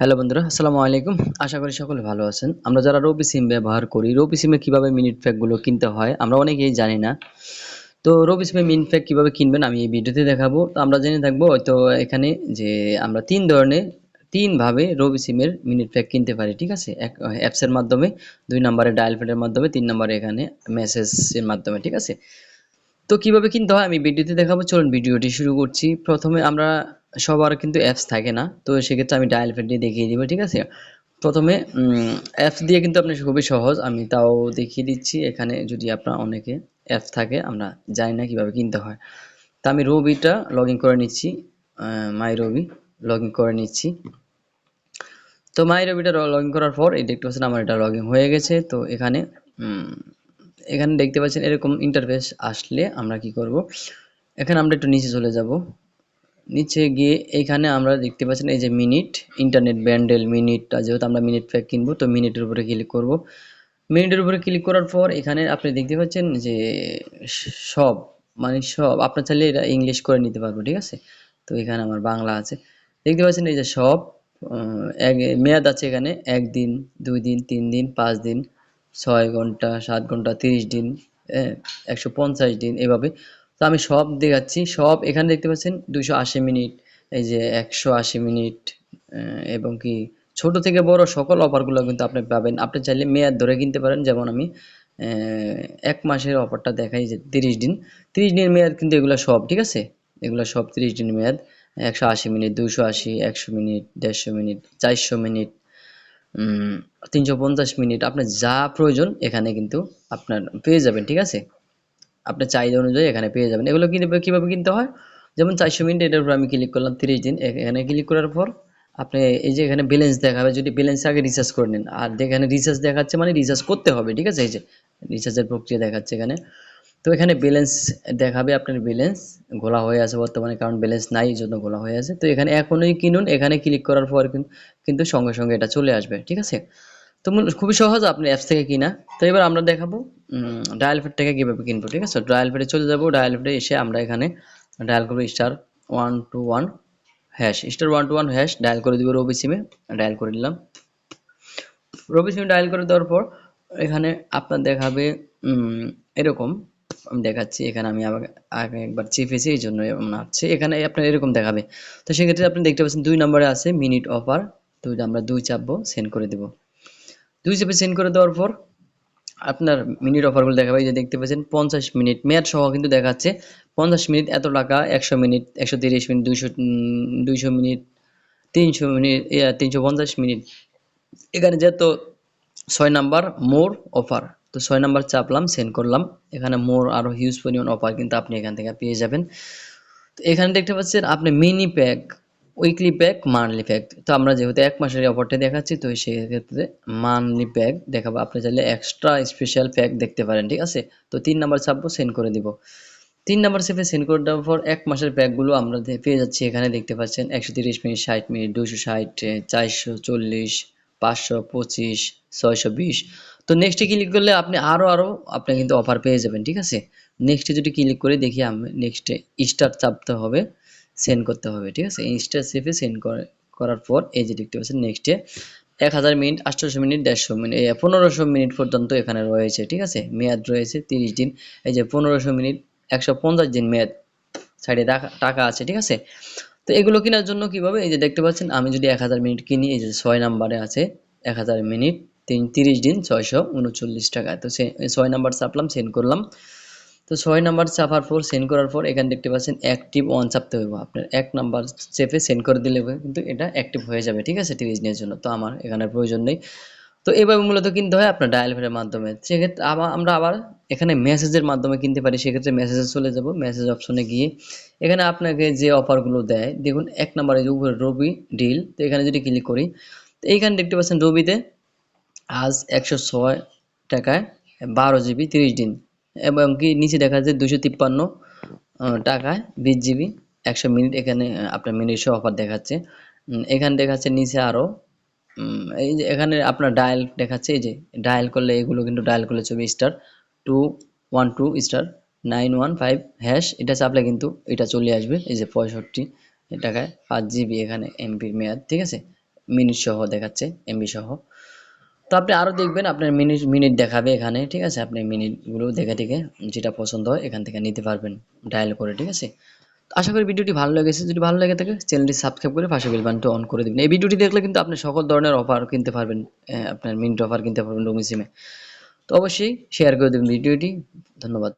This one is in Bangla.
হ্যালো বন্ধুরা, আসসালামু আলাইকুম। আশা করি সকলে ভালো আছেন। আমরা যারা রবি সিম ব্যবহার করি, রবি সিমে কীভাবে মিনিট প্যাকগুলো কিনতে হয়, আমরা অনেকেই জানি না। তো রবি সিমে মিনিট প্যাক কীভাবে কিনবেন আমি এই ভিডিওতে দেখাবো। তো আমরা জেনে থাকব তো এখানে যে আমরা তিন ধরনের তিনভাবে রবি সিমের মিনিট প্যাক কিনতে পারি, ঠিক আছে? এক অ্যাপসের মাধ্যমে, দুই নম্বরে ডায়াল প্যাডের মাধ্যমে, তিন নম্বরে এখানে মেসেজের মাধ্যমে, ঠিক আছে? তো কীভাবে কিনতে হয় আমি ভিডিওতে দেখাবো। চলুন ভিডিওটি শুরু করছি। প্রথমে আমরা সবার কিন্তু অ্যাপস থাকে না, তো সেক্ষেত্রে আমি ডায়াল প্যাড দিয়ে দেখিয়ে দিব, ঠিক আছে? প্রথমে অ্যাপস দিয়ে কিন্তু আপনার খুবই সহজ, আমি তাও দেখিয়ে দিচ্ছি, এখানে যদি আপনার অনেকে অ্যাপস থাকে, আমরা জানি না কীভাবে কিনতে হয়। তা আমি রবিটা লগ করে নিচ্ছি মাই রবি লগ করে নিচ্ছি। তো মাই রবিটা লগ করার পর, এই দেখতে পাচ্ছেন আমার এটা লগ হয়ে গেছে, তো এখানে এখানে দেখতে পাচ্ছেন এরকম ইন্টারফেস আসলে আমরা কি করব? এখানে আমরা একটু নিচে চলে যাব। নিচে গিয়ে এখানে আমরা দেখতে পাচ্ছেন এই যে মিনিট ইন্টারনেট ব্যান্ডেল মিনিটটা যেহেতু আমরা মিনিট প্যাক কিনবো, তো মিনিটের উপরে ক্লিক করব। মিনিটের উপরে ক্লিক করার পর এখানে আপনি দেখতে পাচ্ছেন যে সব মানে সব, আপনার চাইলে এটা ইংলিশ করে নিতে পারব, ঠিক আছে? তো এখানে আমার বাংলা আছে। দেখতে পাচ্ছেন এই যে সব এক, মেয়াদ আছে এখানে একদিন দুই দিন, তিন দিন, পাঁচ দিন, ছয় ঘণ্টা, সাত ঘণ্টা, তিরিশ দিন একশো পঞ্চাশ দিন, এভাবে। তো আমি সব দেখাচ্ছি, সব এখানে দেখতে পাচ্ছেন দুশো আশি মিনিট, এই যে একশো আশি মিনিট এবং কি ছোট থেকে বড় সকল অফারগুলো কিন্তু আপনি পাবেন। আপনি চাইলে মেয়াদ ধরে কিনতে পারেন, যেমন আমি এক মাসের অফারটা দেখাই যে তিরিশ দিন। তিরিশ দিনের মেয়াদ কিন্তু এগুলো সব, ঠিক আছে? এগুলো সব তিরিশ দিনের মেয়াদ, একশো আশি মিনিট দুশো আশি, একশো মিনিট, দেড়শো মিনিট, চারশো মিনিট তিনশো পঞ্চাশ মিনিট আপনার যা প্রয়োজন এখানে কিন্তু আপনার পেয়ে যাবেন, ঠিক আছে? আপনার চাহিদা অনুযায়ী এখানে পেয়ে যাবেন। এগুলো কিনবে কীভাবে কিনতে হয়? যেমন চারশো মিনিট এটার উপর আমি ক্লিক করলাম তিরিশ দিন। এখানে ক্লিক করার পর আপনি এই যে এখানে ব্যালেন্স দেখাবে, যদি ব্যালেন্স আগে রিচার্জ করে নেন। আর এখানে রিচার্জ দেখাচ্ছে মানে রিচার্জ করতে হবে, ঠিক আছে? এই যে রিচার্জের প্রক্রিয়া দেখাচ্ছে এখানে। তো এখানে ব্যালেন্স দেখাবে আপনার ব্যালেন্স ঘোলা হয়ে আছে বর্তমানে, কারণ ব্যালেন্স নাই জন্য ঘোলা হয়ে আছে। তো এখানে এখনই কিনুন। এখানে ক্লিক করার পর কিন্তু সঙ্গে সঙ্গে এটা চলে আসবে, ঠিক আছে? তো খুবই সহজ আপনি অ্যাপস থেকে কিনা। তো এবার আমরা দেখাবো ডায়াল থেকে কীভাবে কিনবো, ঠিক আছে? ডায়াল ফেডে চলে যাব ডায়াল ফেডে এসে আমরা এখানে ডায়াল করব star one two one hash star one two one hash dial করে দিব রবি সিমে ডায়াল করে দিলাম রবি সিমে ডায়াল করে দেওয়ার পর এখানে আপনার দেখাবে এরকম। আমি দেখাচ্ছি, এখানে আমি আগে একবার চেপেছি, এই জন্য আসছে এখানে আপনার এরকম দেখাবে। তো সেক্ষেত্রে আপনি দেখতে পাচ্ছেন দুই নম্বরে আছে মিনিট অফার তো আমরা দুই চাপবো সেন্ড করে দেবো। দুই চেপে সেন্ড করে দেওয়ার পর আপনার মিনিট অফারগুলো দেখাবে যে দেখতে পাচ্ছেন, পঞ্চাশ মিনিট মেয়াদ সহ কিন্তু দেখাচ্ছে, পঞ্চাশ মিনিট এত টাকা, একশো মিনিট একশো তিরিশ মিনিট দুইশো দুইশো মিনিট তিনশো মিনিট তিনশো পঞ্চাশ মিনিট এখানে যেহেতু ছয় নাম্বার মোর অফার তো ছয় নাম্বার চাপলাম সেন্ড করলাম, এখানে মোর আরও হিউজ পরিমাণ অফার কিন্তু আপনি এখান থেকে পেয়ে যাবেন। তো এখানে দেখতে পাচ্ছেন, আপনি mini pack weekly pack monthly pack তো আমরা যেহেতু এক মাসের অফারটা দেখাচ্ছি, তো সেক্ষেত্রে মান্থলি প্যাক দেখাবো। আপনি চাইলে এক্সট্রা স্পেশাল প্যাক দেখতে পারেন, ঠিক আছে? তো তিন নাম্বার ছাপবো সেন্ড করে দিব। তিন নাম্বার সেফে সেন্ড করে দেওয়ার পর এক মাসের প্যাকগুলো আমরা পেয়ে যাচ্ছি এখানে, দেখতে পাচ্ছেন একশো তিরিশ মিনিট, ষাট মিনিট দুশো ষাট, চারশো চল্লিশ, পাঁচশো পঁচিশ, ছয়শো বিশ। তো নেক্সটে ক্লিক করলে আপনি আরও আরও আপনি কিন্তু অফার পেয়ে যাবেন, ঠিক আছে? নেক্সটে যদি ক্লিক করে, দেখি আমি নেক্সটে স্টার চাপতে হবে। সেন্ড করতে হবে, ঠিক আছে? ইনস্টা সেফে সেন্ড করার পর এই যে দেখতে পাচ্ছেন নেক্সটে এক হাজার মিনিট আটশোশো মিনিট, দেড়শো মিনিট পনেরোশো মিনিট পর্যন্ত এখানে রয়েছে, ঠিক আছে? মেয়াদ রয়েছে তিরিশ দিন, এই যে পনেরোশো মিনিট, একশো পঞ্চাশ দিন মেয়াদ সাইডে টাকা আছে, ঠিক আছে? তো এগুলো কেনার জন্য কীভাবে? এই যে দেখতে পাচ্ছেন, আমি যদি এক হাজার মিনিট কিনি, এই যে ছয় নাম্বারে আছে, এক হাজার মিনিট, তিন, তিরিশ দিন, ছয়শো উনচল্লিশ টাকা। তো সে ছয় নাম্বার চাপলাম সেন্ড করলাম। তো ছয় নাম্বার চাপার পর সেন্ড করার পর এখানে দেখতে পাচ্ছেন অ্যাক্টিভ ওয়ান চাপতে হবে আপনার এক নাম্বার চেপে সেন্ড করে দিলে কিন্তু এটা অ্যাক্টিভ হয়ে যাবে, ঠিক আছে? তিরিশ দিনের জন্য। তো আমার এখানে প্রয়োজন নেই। তো এভাবে মূলত কিনতে হয় আপনার ডায়াল ফেরের মাধ্যমে। সেক্ষেত্রে আবার আমরা আবার এখানে মেসেজের মাধ্যমে কিনতে পারি। সেক্ষেত্রে মেসেজে চলে যাব। মেসেজ অপশনে গিয়ে এখানে আপনাকে যে অফারগুলো দেয়, দেখুন এক নম্বরে যে উপরে রবি ডিল তো এখানে যদি ক্লিক করি, তো এইখানে দেখতে পাচ্ছেন রবিতে আজ একশো ছয় টাকায় বারো জিবি তিরিশ দিন। এবং কি নিচে দেখা যাচ্ছে দুশো তিপ্পান্ন টাকায় বিশ জিবি, একশো মিনিট এখানে আপনার মিনিট সহ অফার দেখাচ্ছে। এখানে দেখাচ্ছে নিচে আরও এই যে এখানে আপনার ডায়াল দেখাচ্ছে, এই যে ডায়াল করলে এগুলো কিন্তু ডায়াল করলে ছবি star two one two star nine one five hash এটা চাপলে কিন্তু এটা চলে আসবে, এই যে পঁয়ষট্টি টাকায় পাঁচ জিবি এখানে এমপির মেয়াদ, ঠিক আছে? মিনিট সহ দেখাচ্ছে এমবি সহ। তো আপনি আরও দেখবেন, আপনার মিনিট মিনিট দেখাবে এখানে, ঠিক আছে? আপনি মিনিটগুলো দেখে দেখে যেটা পছন্দ হয় এখান থেকে নিতে পারবেন ডায়াল করে, ঠিক আছে? আশা করি ভিডিওটি ভালো লেগেছে। যদি ভালো লেগে থাকে চ্যানেলটি সাবস্ক্রাইব করে পাশে বেল বাটনটি অন করে দিবেন। এই ভিডিওটি দেখলে কিন্তু আপনি সকল ধরনের অফার কিনতে পারবেন আপনার মিনিট অফার কিনতে পারবেন রুমি সিমে তো অবশ্যই শেয়ার করে দেবেন ভিডিওটি। ধন্যবাদ।